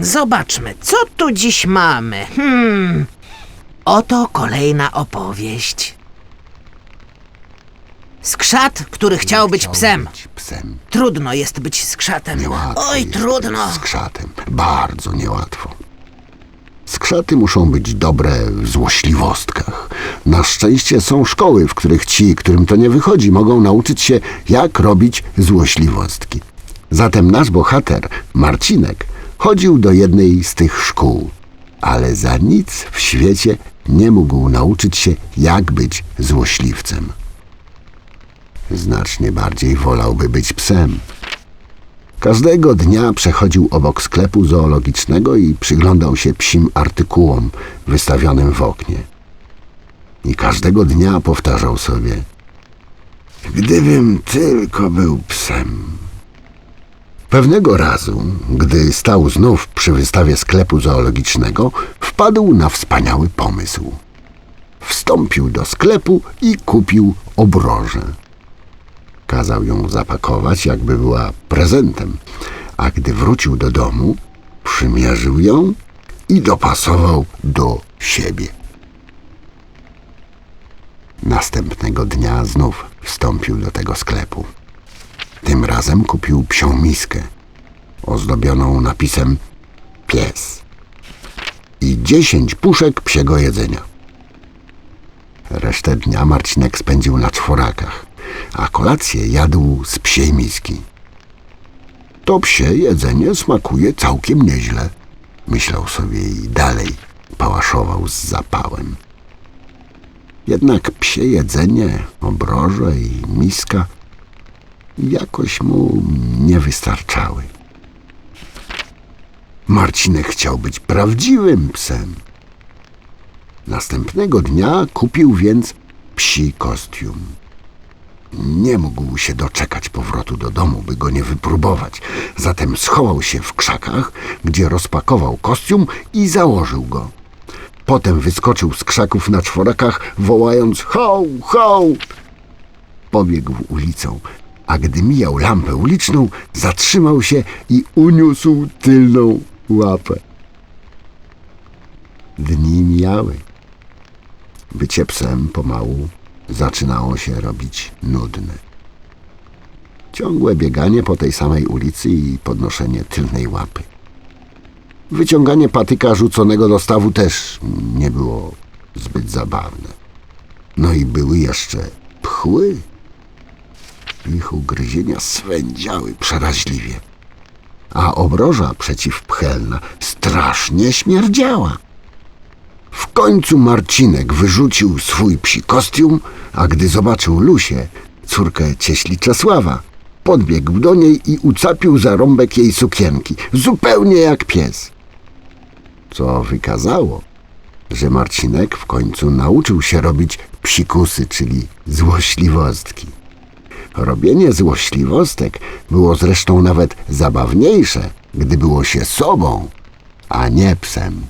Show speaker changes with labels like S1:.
S1: Zobaczmy, co tu dziś mamy. Hmm. Oto kolejna opowieść. Skrzat, który chciał być psem.
S2: Być psem.
S1: Trudno jest być skrzatem.
S2: Niełatwo
S1: Oj,
S2: jest
S1: trudno.
S2: być Skrzatem. Bardzo niełatwo. Skrzaty muszą być dobre w złośliwostkach. Na szczęście są szkoły, w których ci, którym to nie wychodzi, mogą nauczyć się, jak robić złośliwostki. Zatem nasz bohater, Marcinek, chodził do jednej z tych szkół, ale za nic w świecie nie mógł nauczyć się, jak być złośliwcem. Znacznie bardziej wolałby być psem. Każdego dnia przechodził obok sklepu zoologicznego i przyglądał się psim artykułom wystawionym w oknie. I każdego dnia powtarzał sobie: Gdybym tylko był psem. Pewnego razu, gdy stał znów przy wystawie sklepu zoologicznego, wpadł na wspaniały pomysł. Wstąpił do sklepu i kupił obrożę. Kazał ją zapakować, jakby była prezentem, a gdy wrócił do domu, przymierzył ją i dopasował do siebie. Następnego dnia znów wstąpił do tego sklepu. Tym razem kupił psią miskę, ozdobioną napisem pies i dziesięć puszek psiego jedzenia. Resztę dnia Marcinek spędził na czworakach, a kolację jadł z psiej miski. To psie jedzenie smakuje całkiem nieźle, myślał sobie i dalej pałaszował z zapałem. Jednak psie jedzenie, obroże i miska jakoś mu nie wystarczały. Marcinek chciał być prawdziwym psem. Następnego dnia kupił więc psi kostium. Nie mógł się doczekać powrotu do domu, by go nie wypróbować. Zatem schował się w krzakach, gdzie rozpakował kostium i założył go. Potem wyskoczył z krzaków na czworakach, wołając ho, ho! Pobiegł ulicą, a gdy mijał lampę uliczną, zatrzymał się i uniósł tylną łapę. Dni mijały. Bycie psem pomału zaczynało się robić nudne. Ciągłe bieganie po tej samej ulicy i podnoszenie tylnej łapy. Wyciąganie patyka rzuconego do stawu też nie było zbyt zabawne. No i były jeszcze pchły. Ich ugryzienia swędziały przeraźliwie. A obroża przeciwpchelna strasznie śmierdziała. W końcu Marcinek wyrzucił swój psi kostium, a gdy zobaczył Lusię, córkę cieśli Czesława, podbiegł do niej i ucapił za rąbek jej sukienki, zupełnie jak pies. Co wykazało, że Marcinek w końcu nauczył się robić psikusy, czyli złośliwostki. Robienie złośliwostek było zresztą nawet zabawniejsze, gdy było się sobą, a nie psem.